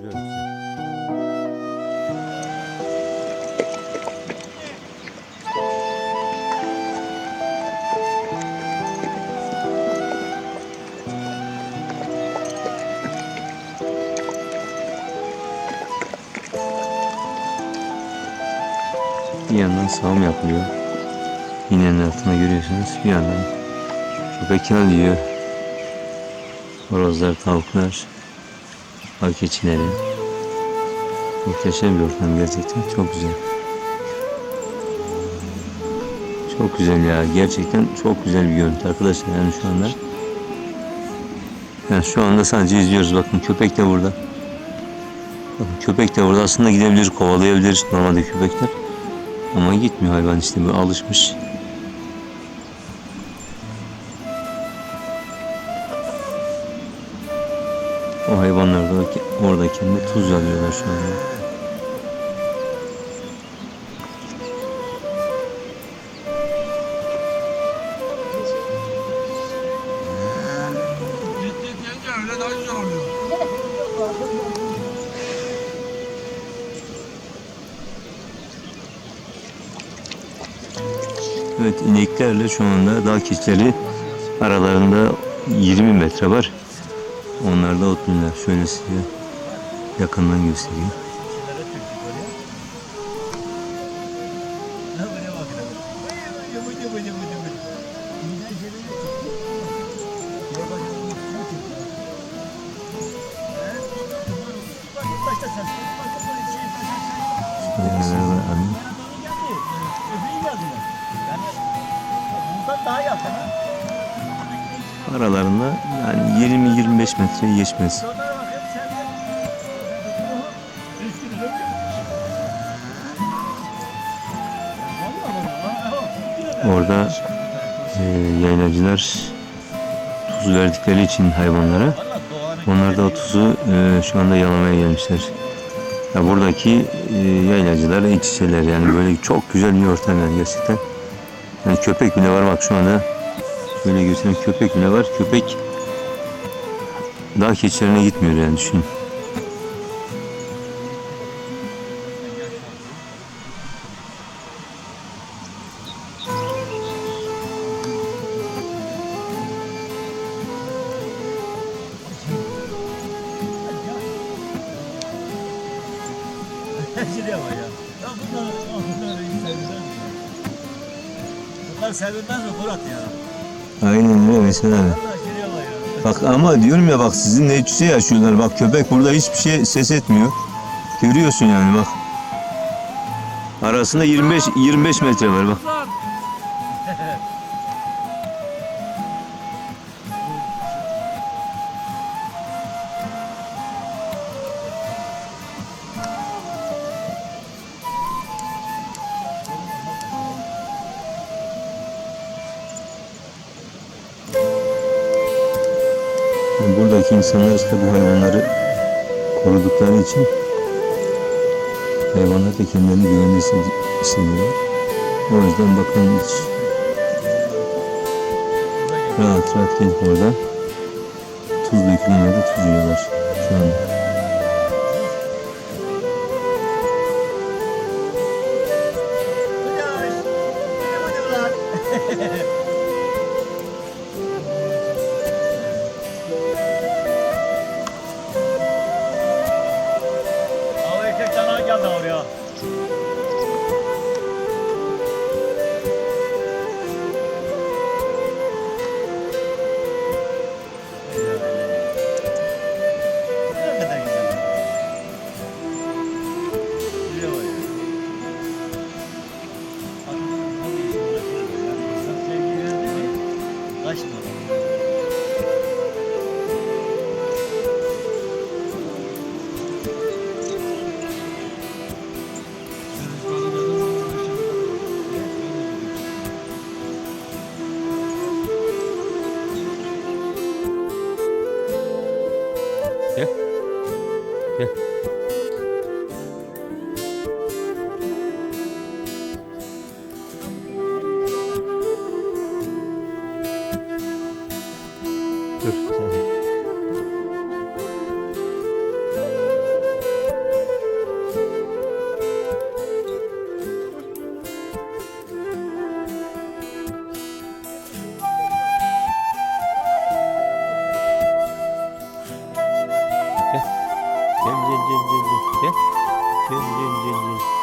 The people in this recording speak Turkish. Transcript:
Katılıyorum size. Bir yandan sağım yapılıyor. İğnenin altında görüyorsunuz. Bir yandan köpekler yiyor. Horozlar, tavuklar, av keçileri. Muhteşem bir ortam gerçekten. Çok güzel. Çok güzel ya. Gerçekten çok güzel bir görüntü arkadaşlar. Yani şu anda. Yani şu anda sadece izliyoruz. Bakın köpek de burada. Bakın köpek de burada. Aslında gidebilir, kovalayabilir normalde köpekler. Ama gitmiyor hayvan işte bu alışmış. O hayvanlar da orada kendi tuz alıyorlar şu anda. Evet ineklerle şu anda dağ keçileri aralarında 20 metre var. Onlar da otluyorlar. Şöyle size yakından göstereyim. Daha yakın ha. Aralarında yani 20-25 metre geçmez. Orada e, yaylacılar tuz verdikleri için hayvanlara onlar da o tuzu e, şu anda yalamaya gelmişler. Ya buradaki e, yaylacılar iç yani böyle çok güzel bir ortam yani gerçekten. Yani köpek bile var bak şu anda. Şöyle göstereyim köpek bile var. Köpek dağ keçilerine gitmiyor yani düşün. Şuraya bak ya. Ya bunlar, bunlar iyi sevilmez mi? Bunlar sevilmez mi Murat ya? Aynen öyle. Valla şuraya bak ama diyorum ya bak sizinle iç içe yaşıyorlar. Bak köpek burada hiçbir şey ses etmiyor. Görüyorsun yani bak. Arasında 25 25 metre var bak. Buradaki insanlar işte bu hayvanları korudukları için hayvanlar da kendilerini hissed- hissediyorlar. O yüzden bakın hiç rahat rahat gelip orada tuz dökülen yerde tuz yiyorlar şu anda. Yeah. 停停停停停